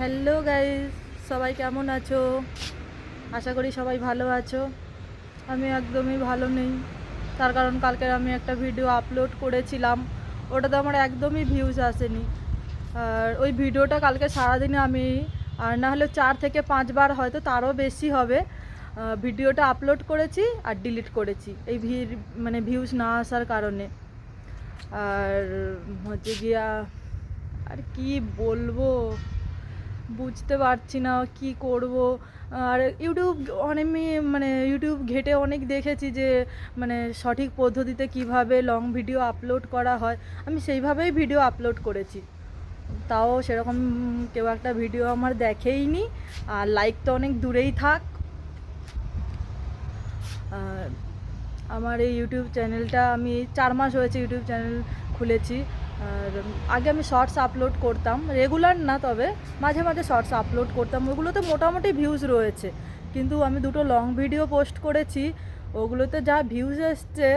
Hello guys সবাই কেমন আছো? আশা করি সবাই ভালো আছো। আমি একদমই ভালো নেই। তার কারণ কালকে আমি একটা ভিডিও আপলোড করেছিলাম। ওটাতে আমার একদমই ভিউজ আসেনি। আর ওই ভিডিওটা কালকে সারাদিনে আমি, আর না হলে চার থেকে পাঁচবার হয়তো তারও বেশি হবে ভিডিওটা আপলোড করেছি আর ডিলিট করেছি। এই ভিড় মানে ভিউজ না আসার কারণে। আর হচ্ছে গিয়া, আর কি বলব? বুঝতে পারছি না কি করব। আর ইউটিউব অনেক মানে ইউটিউব ঘেটে অনেক দেখেছি যে মানে সঠিক পদ্ধতিতে কীভাবে লং ভিডিও আপলোড করা হয়। আমি সেইভাবেই ভিডিও আপলোড করেছি। তাও সেরকম কেউ একটা ভিডিও আমার দেখেইনি। আর লাইক তো অনেক দূরেই থাক। আমার এই ইউটিউব চ্যানেলটা আমি চার মাস হয়েছে ইউটিউব চ্যানেল খুলেছি। আর আগে আমি শর্টস আপলোড করতাম। রেগুলার না তবে, মাঝে মাঝে শর্টস আপলোড করতাম। ওগুলোতে মোটামুটি ভিউজ রয়েছে। কিন্তু আমি দুটো লং ভিডিও পোস্ট করেছি। ওগুলোতে যা ভিউজ এসছে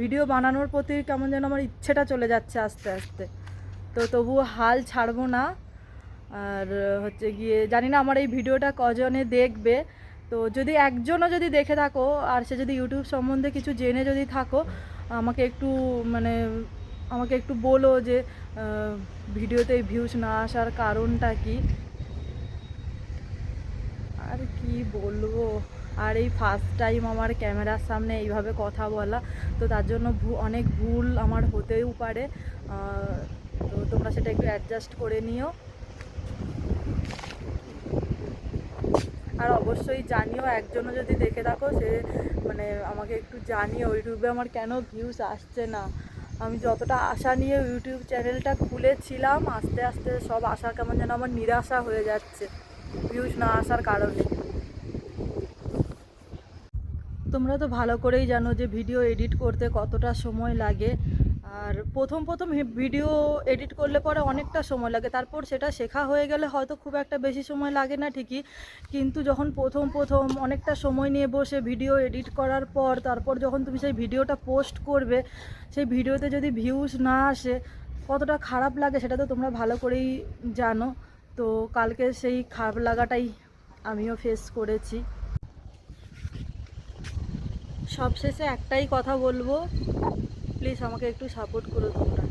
ভিডিও বানানোর প্রতি কেমন যেন আমার ইচ্ছেটা চলে যাচ্ছে আস্তে আস্তে। তো তবুও হাল ছাড়বো না। আর, হচ্ছে গিয়ে, জানি না আমার এই ভিডিওটা কজনে দেখবে। তো যদি একজনও যদি দেখে থাকো, আর সে যদি ইউটিউব সম্বন্ধে কিছু জেনে যদি থাকো, আমাকে একটু মানে আমাকে একটু বলো যে ভিডিওতে ভিউজ না আসার কারণটা কি? আর কি বলব? আর এই ফার্স্ট টাইম আমার ক্যামেরার সামনে এইভাবে কথা বলা, তো তার জন্য অনেক ভুল আমার হতেও পারে। তো তোমরা সেটা একটু অ্যাডজাস্ট করে নিও। আর অবশ্যই জানিও, একজনও যদি দেখে থাকো, সে মানে আমাকে একটু জানিও ইউটিউবে আমার কেন ভিউজ আসছে না? আমি যতটা আশা নিয়ে ইউটিউব চ্যানেলটা খুলেছিলাম, আস্তে আস্তে সব আশা কেমন যেন আমার নিরাশা হয়ে যাচ্ছে। ভিউজ না আসার কারণে। তোমরা তো ভালো করেই জানো যে ভিডিও এডিট করতে কতটা সময় লাগে। আর প্রথম প্রথম ভিডিও এডিট করলে পরে অনেকটা সময় লাগে। তারপর সেটা শেখা হয়ে গেলে হয়তো খুব একটা বেশি সময় লাগে না ঠিকই। কিন্তু যখন প্রথম প্রথম অনেকটা সময় নিয়ে বসে ভিডিও এডিট করার পর, তারপর যখন তুমি সেই ভিডিওটা পোস্ট করবে, সেই ভিডিওতে যদি ভিউজ না আসে, কতটা খারাপ লাগে সেটা তো তোমরা ভালো করেই জানো। তো কালকে সেই খারাপ লাগাটাই আমিও ফেস করেছি। সবশেষে একটাই কথা বলব প্লিজ আমাকে একটু সাপোর্ট করো তোমরা